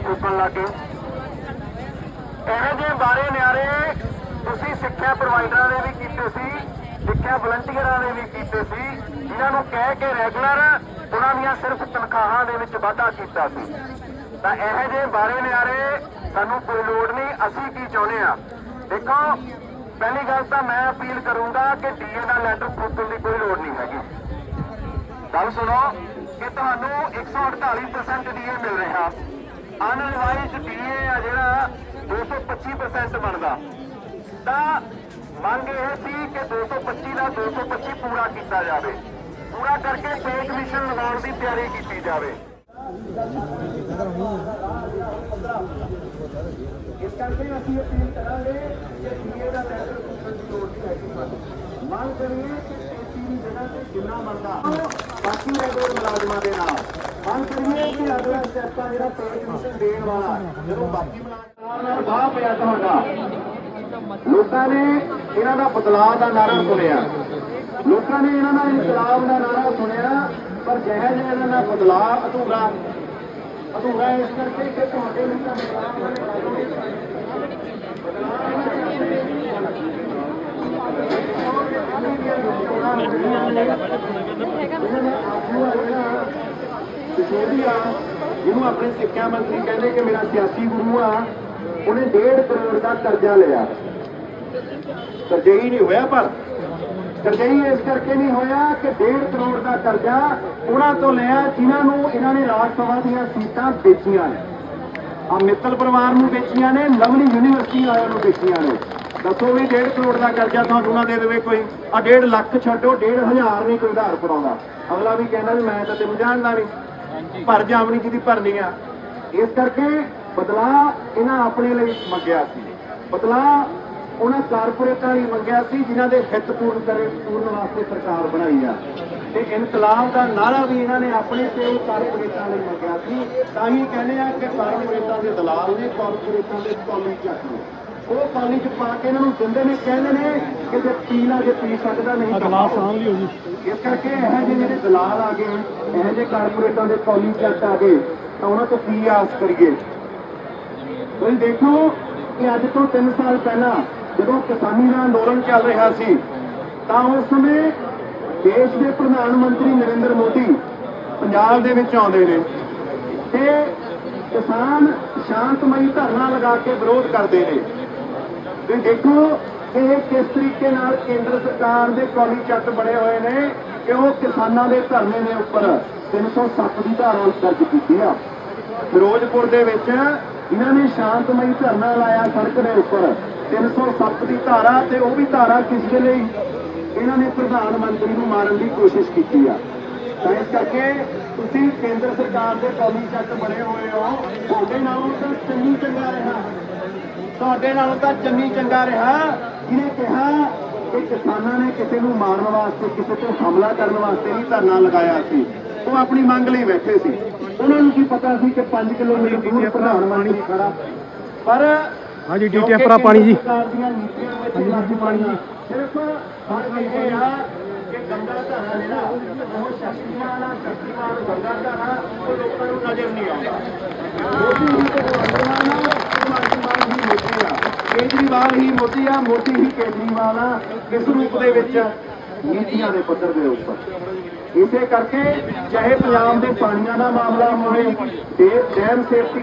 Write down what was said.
ਲੈਂਟਰ ਫੂਕਣ ਲੱਗੇ। ਇਹੋ ਜਿਹੇ ਬਾਰੇ ਨਿਆਰੇ ਤੁਸੀਂ ਸਿੱਖਿਆ ਪ੍ਰੋਵਾਈਡਰਾਂ ਨੇ ਵੀ ਕੀਤੇ ਸੀ, ਸਿੱਖਿਆ ਵਲੰਟੀਅਰਾਂ ਨੇ ਵੀ ਕੀਤੇ ਸੀ, ਜਿਨ੍ਹਾਂ ਨੂੰ ਕਹਿ ਕੇ ਰੈਗੂਲਰ ਉਹਨਾਂ ਦੀਆਂ ਸਿਰਫ ਤਨਖਾਹਾਂ ਦੇ ਵਿੱਚ ਵਾਧਾ ਕੀਤਾ ਸੀ। ਤਾਂ ਇਹੋ ਜਿਹੇ ਬਾਰੇ ਨਿਆਰੇ ਸਾਨੂੰ ਕੋਈ ਲੋੜ ਨਹੀਂ, ਅਸੀਂ ਕੀ ਚਾਹੁੰਦੇ ਆ ਦੇਖੋ, ਪਹਿਲੀ ਗੱਲ ਤਾਂ ਮੈਂ ਅਪੀਲ ਕਰੂੰਗਾ ਕਿ ਡੀਏ ਦਾ ਲੈਟਰ ਫੂਕਣ ਦੀ ਕੋਈ ਲੋੜ ਨਹੀਂ ਹੈਗੀ। ਗੱਲ ਸੁਣੋ ਕਿ ਤੁਹਾਨੂੰ 148% ਡੀਏ ਮਿਲ ਰਿਹਾ। ਅਨਰਿਵਾਈਜ਼ਡ ਡੀਏ ਆ ਜਿਹੜਾ 225% ਬਣਦਾ। ਤਾਂ ਮੰਗ ਇਹ ਸੀ ਕਿ 225 ਦਾ 225 ਪੂਰਾ ਕੀਤਾ ਜਾਵੇ। ਪੂਰਾ ਕਰਕੇ ਪੇ ਕਮਿਸ਼ਨ ਲਗਾਉਣ ਦੀ ਤਿਆਰੀ ਕੀਤੀ ਜਾਵੇ। ਇਸ ਕਰਕੇ ਅਸੀਂ ਅਪੀਲ ਕਰਾਂਗੇ ਕਿ ਡੀਏ ਦਾ ਲੈਟਰ ਪੁੱਛਣ ਲੋੜ ਨਹੀਂ ਹੈਗੀ ਮੰਗ ਕਰੀਏ ਕਿ ਦੀ ਜਗ੍ਹਾ ਤੇ ਜਿੰਨਾ ਬਣਦਾ? ਬਾਕੀ ਰੈਗੂਲਰ ਮੁਲਾਜ਼ਮਾਂ ਦੇ ਨਾਲ। ਮੰਗ ਕਰੀਏ ਕਿ ਅਗਲਾ ਸਟੈਪ ਆ ਜਿਹੜਾ ਪੇ ਕਮਿਸ਼ਨ ਦੇਣ ਵਾਲਾ। ਜਦੋਂ ਬਾਕੀ ਮੁਲਾਜ਼ਮਾਂ ਨਾਲ ਬਾਹ ਪਿਆ ਤੁਹਾਡਾ, ਲੋਕਾਂ ਨੇ ਇਹਨਾਂ ਦਾ ਬਦਲਾਅ ਦਾ ਨਾਰਾ ਸੁਣਿਆ। ਲੋਕਾਂ ਨੇ ਇਹਨਾਂ ਦਾ ਇਨਕਲਾਬ ਦਾ ਨਾਰਾ ਸੁਣਿਆ, ਪਰ ਜਿਹੇ ਜਿਹੇ ਇਹਨਾਂ ਦਾ ਬਦਲਾਅ ਅਧੂਰਾ। ਅਧੂਰਾ ਇਸ ਕਰਕੇ ਕਿ ਤੁਹਾਡੇ ਵਿੱਚ ਤਾਂ ਬਦਲਾਅ ਸਿਸੋਦੀਆ, ਜਿਹਨੂੰ ਆਪਣੇ ਸਿੱਖਿਆ ਮੰਤਰੀ ਕਹਿੰਦੇ ਕਿ ਮੇਰਾ ਸਿਆਸੀ ਗੁਰੂ ਆ, ਉਹਨੇ 1.5 ਕਰੋੜ ਦਾ ਕਰਜ਼ਾ ਲਿਆ। ਕਰਜ਼ਈ ਨਹੀਂ ਹੋਇਆ ਪਰ ਕਰਜ਼ਈ ਇਸ ਕਰਕੇ ਨਹੀਂ ਹੋਇਆ ਕਿ 1.5 ਕਰੋੜ ਦਾ ਕਰਜ਼ਾ ਉਹਨਾਂ ਤੋਂ ਲਿਆ, ਜਿਨ੍ਹਾਂ ਨੂੰ ਇਹਨਾਂ ਨੇ ਰਾਜ ਸਭਾ ਦੀਆਂ ਸੀਟਾਂ ਵੇਚੀਆਂ ਨੇ। ਆ ਮਿੱਤਲ ਪਰਿਵਾਰ ਨੂੰ ਵੇਚੀਆਂ ਨੇ ਲਵਲੀ ਯੂਨੀਵਰਸਿਟੀ ਵਾਲਿਆਂ ਨੂੰ ਵੇਚੀਆਂ ਨੇ। ਦੱਸੋ ਵੀ 1.5 ਕਰੋੜ ਦਾ ਕਰਜ਼ਾ ਤੁਹਾਨੂੰ ਨਾ ਦੇ ਦੇਵੇ ਕੋਈ। ਆ 1.5 ਲੱਖ ਛੱਡੋ 1.5 ਹਜ਼ਾਰ ਨਹੀਂ ਕੋਈ ਉਧਾਰ ਪੜਾਉਂਦਾ ਅਗਲਾ ਵੀ ਕਹਿੰਦਾ ਵੀ ਮੈਂ ਤਾਂ ਤੈਨੂੰ ਜਾਣਦਾ ਨਹੀਂ ਭਰ ਜਾਵਣੀ ਜਿਹਦੀ ਭਰਨੀ ਆ। ਇਸ ਕਰਕੇ ਬਦਲਾ ਇਹਨਾਂ ਆਪਣੇ ਲਈ ਮੰਗਿਆ ਸੀ। ਬਦਲਾ ਉਹਨਾਂ ਕਾਰਪੋਰੇਟਾਂ ਲਈ ਮੰਗਿਆ ਸੀ ਜਿਨ੍ਹਾਂ ਦੇ ਹਿੱਤ ਪੂਰਨ ਕਰੇ ਪੂਰਨ ਵਾਸਤੇ ਸਰਕਾਰ ਬਣਾਈ ਆ। ਤੇ ਇਨਕਲਾਬ ਦਾ ਨਾਰਾ ਵੀ ਇਹਨਾਂ ਨੇ ਆਪਣੇ ਤੇ ਉਹ ਕਾਰਪੋਰੇਟਾਂ ਲਈ ਮੰਗਿਆ ਸੀ। ਤਾਂ ਹੀ ਕਹਿੰਦੇ ਆ ਕਿ ਕਾਰਪੋਰੇਟਾਂ ਦੇ ਦਲਾਲ ਨੇ ਕਾਰਪੋਰੇਟਾਂ ਦੇ ਕਾਲੀ ਚੱਕ ਨੇ। ਉਹ ਪਾਣੀ ਚ ਪਾ ਕੇ ਇਹਨਾਂ ਨੂੰ ਦਿੰਦੇ ਨੇ ਕਹਿੰਦੇ ਨੇ ਕਿ ਜੇ ਪੀ ਲਾ ਜੇ ਪੀ ਸਕਦਾ ਨਹੀਂ ਤਾਂ ਗਲਾਸ ਸਾਂਭ ਲਿਓ ਜੀ। ਇਸ ਕਰਕੇ ਇਹ ਜਿਹੇ ਜਿਹੜੇ ਦਲਾਲ ਆ ਗਏ ਇਹ ਜਿਹੇ ਕਾਰਪੋਰੇਟਾਂ ਦੇ ਕੌਲੀ ਚੱਟ ਆ ਗਏ ਤਾਂ ਉਹਨਾਂ ਤੋਂ ਕੀ ਆਸ ਕਰੀਏ? ਤੁਸੀਂ ਦੇਖੋ ਕਿ ਅੱਜ ਤੋਂ 3 ਸਾਲ ਪਹਿਲਾਂ ਜਦੋਂ ਕਿਸਾਨੀ ਦਾ ਅੰਦੋਲਨ ਚੱਲ ਰਿਹਾ ਸੀ ਤਾਂ ਉਸ ਸਮੇਂ ਦੇਸ਼ ਦੇ ਪ੍ਰਧਾਨ ਮੰਤਰੀ ਨਰਿੰਦਰ ਮੋਦੀ ਪੰਜਾਬ ਦੇ ਵਿੱਚ ਆਉਂਦੇ ਨੇ ਤੇ ਕਿਸਾਨ ਸ਼ਾਂਤਮਈ ਧਰਨਾ ਲਗਾ ਕੇ ਵਿਰੋਧ ਕਰਦੇ ਨੇ। ਤੁਸੀਂ ਦੇਖੋ ਕਿ ਕਿਸ ਤਰੀਕੇ ਨਾਲ ਕੇਂਦਰ ਸਰਕਾਰ ਦੇ ਕੌਲੀ ਚੱਟ ਬਣੇ ਹੋਏ ਨੇ ਕਿ ਉਹ ਕਿਸਾਨਾਂ ਦੇ ਧਰਨੇ ਦੇ ਉੱਪਰ 307 ਦੀ ਧਾਰਾ ਦਰਜ ਕੀਤੀ ਆ। ਫਿਰੋਜ਼ਪੁਰ ਦੇ ਵਿੱਚ ਇਹਨਾਂ ਨੇ ਸ਼ਾਂਤਮਈ ਧਰਨਾ ਲਾਇਆ ਸੜਕ ਦੇ ਉੱਪਰ। 307 ਦੀ ਧਾਰਾ ਤੇ ਉਹ ਵੀ ਧਾਰਾ ਕਿਸ ਦੇ ਲਈ? ਇਹਨਾਂ ਨੇ ਪ੍ਰਧਾਨ ਮੰਤਰੀ ਨੂੰ ਮਾਰਨ ਦੀ ਕੋਸ਼ਿਸ਼ ਕੀਤੀ ਆ। ਤਾਂ ਇਸ ਕਰਕੇ ਤੁਸੀਂ ਕੇਂਦਰ ਸਰਕਾਰ ਦੇ ਕੌਲੀ ਚੱਟ ਬਣੇ ਹੋਏ ਹੋ। ਨਾਲੋਂ ਤਾਂ ਚੰਗੀ ਚੰਗਾ ਰਿਹਾ। ਤੁਹਾਡੇ ਨਾਲੋਂ ਤਾਂ ਚੰਗੀ ਚੰਗਾ ਰਿਹਾ। ਜਿਹਨੇ ਕਿਹਾ ਕਿ ਕਿਸਾਨਾਂ ਨੇ ਕਿਸੇ ਨੂੰ ਮਾਰਨ ਵਾਸਤੇ ਕਿਸੇ ਤੇ ਹਮਲਾ ਕਰਨ ਵਾਸਤੇ ਨਹੀਂ ਧਰਨਾ ਲਗਾਇਆ ਸੀ ਉਹ ਆਪਣੀ ਮੰਗ ਲਈ ਬੈਠੇ ਸੀ। ਉਹਨਾਂ ਨੂੰ ਕੀ ਪਤਾ ਸੀ ਕਿ 5 ਕਿਲੋਮੀਟਰ ਦੂਰ ਪ੍ਰਧਾਨ ਮੰਤਰੀ ਖੜਾ। ਪਰ ਹਾਂਜੀ ਡੀ ਕਿਉਂਕਿ ਟੈਂਪਰਾ ਪਾਣੀ ਜੀ। ਸਰਕਾਰ ਦੀਆਂ ਨੀਤੀਆਂ ਵਿੱਚ ਲਾਗੂ ਪਾਣੀ ਸਿਰਫ ਫ਼ਰਕ ਇਹ ਆ ਕਿ ਗੰਗਾ ਧਾਰਾ ਜਿਹੜਾ ਉਹ ਸ਼ਕਤੀਮਾਨ ਆ ਸ਼ਕਤੀਮਾਨ ਗੰਗਾ ਧਾਰਾ ਉਹ ਲੋਕਾਂ ਨੂੰ ਨਜ਼ਰ ਨਹੀਂ ਆਉਂਦਾ। ਕੇਜਰੀਵਾਲ ਹੀ ਮੋਦੀ ਆ ਮੋਦੀ ਹੀ ਕੇਜਰੀਵਾਲ ਆ। ਕਿਸ ਰੂਪ ਦੇ ਵਿੱਚ ਨੀਤੀਆਂ ਦੇ ਪੱਧਰ ਦੇ ਉੱਪਰ। ਇਸੇ ਕਰਕੇ ਚਾਹੇ ਪੰਜਾਬ ਦੇ ਪਾਣੀਆਂ ਦਾ ਮਾਮਲਾ ਹੋਵੇ, ਤੇ ਡੈਮ ਸੇਫਟੀ